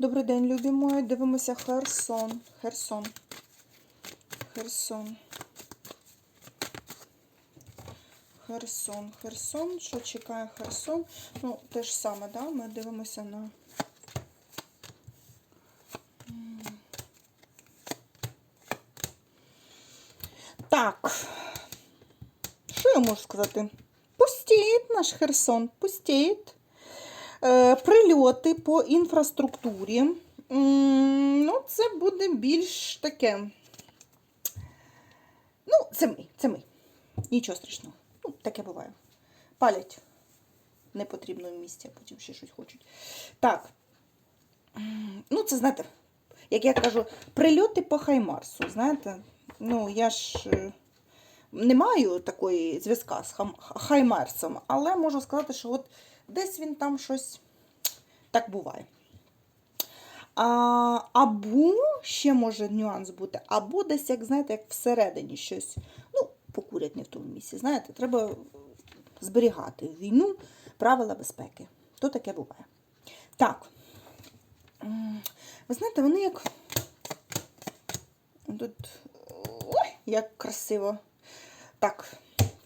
Добрий день, любі мої. Дивимося Херсон. Херсон. Херсон. Херсон. Херсон. Що чекає Херсон? Ну, те ж саме, да? Ми дивимося на. Так. Що я можу сказати? Пустіє наш Херсон, пустіє. Е, прильоти по інфраструктурі. Ну, це буде більш таке. Ну, це ми, це ми. Нічого страшного. Ну, таке буває. Палять в місці, а потім ще щось хочуть. Так. Ну, це знаєте, як я кажу, прильоти по Хаймарсу. Знаєте, ну, я ж. е, Не маю такої зв'язка з Хаймарсом, але можу сказати, що от десь він там щось так буває. А, або ще може нюанс бути, або десь, як знаєте, як всередині щось. Ну, покурять не в тому місці. Знаєте, треба зберігати війну правила безпеки. То таке буває. Так. Ви знаєте, вони як. Тут. Ой, як красиво. Так,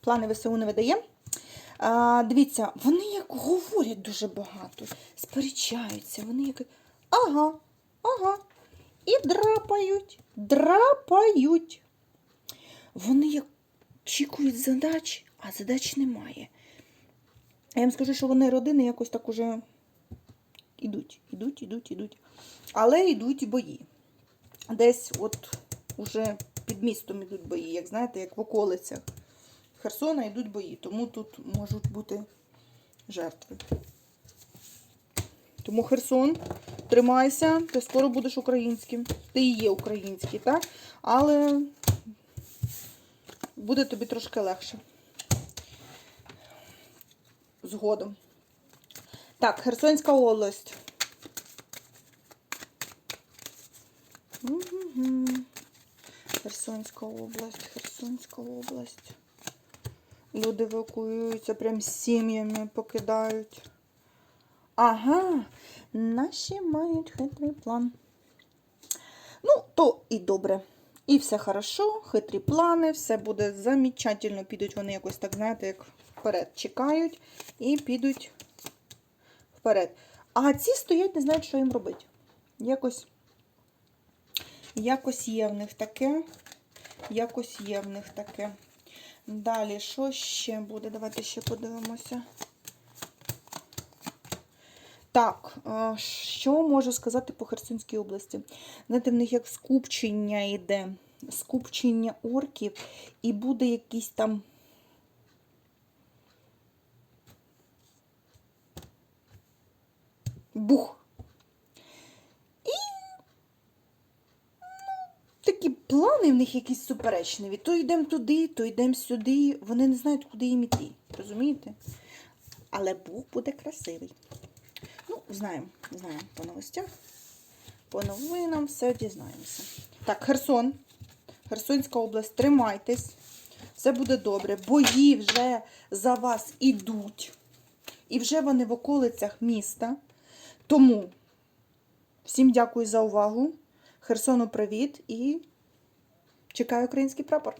плани ВСУ не видає. А, дивіться, вони як говорять дуже багато, сперечаються, вони як. Ага, ага. І драпають, драпають. Вони як очікують задач, а задач немає. Я їм скажу, що вони родини якось так уже ідуть, ідуть, ідуть, ідуть. Але йдуть бої. Десь от уже під містом йдуть бої, як знаєте, як в околицях. Херсона йдуть бої, тому тут можуть бути жертви. Тому Херсон, тримайся, ти скоро будеш українським. Ти і є український, так? Але буде тобі трошки легше. Згодом. Так, Херсонська область. Херсонська область, Херсонська область. Люди евакуюються, прям сім'ями покидають. Ага, наші мають хитрий план. Ну, то і добре. І все хорошо, хитрі плани, все буде замечательно. Підуть вони якось так, знаєте, як вперед чекають і підуть вперед. А ці стоять, не знають, що їм робити. Якось, якось є в них таке. Якось є в них таке. Далі, що ще буде? Давайте ще подивимося. Так, е, що можу сказати по Херсонській області? Знаєте, в них як скупчення йде, скупчення орків, і буде якийсь там. Бух. І ну, такі плани в них якісь суперечливі. То йдемо туди, то йдемо сюди. Вони не знають, куди їм іти. Розумієте? Але Бог буде красивий. Ну, знаємо, знаємо по новостях. По новинам все дізнаємося. Так, Херсон. Херсонська область, тримайтесь. Все буде добре. Бої вже за вас ідуть. І вже вони в околицях міста. Тому всім дякую за увагу. Херсону привіт і чекаю український прапор.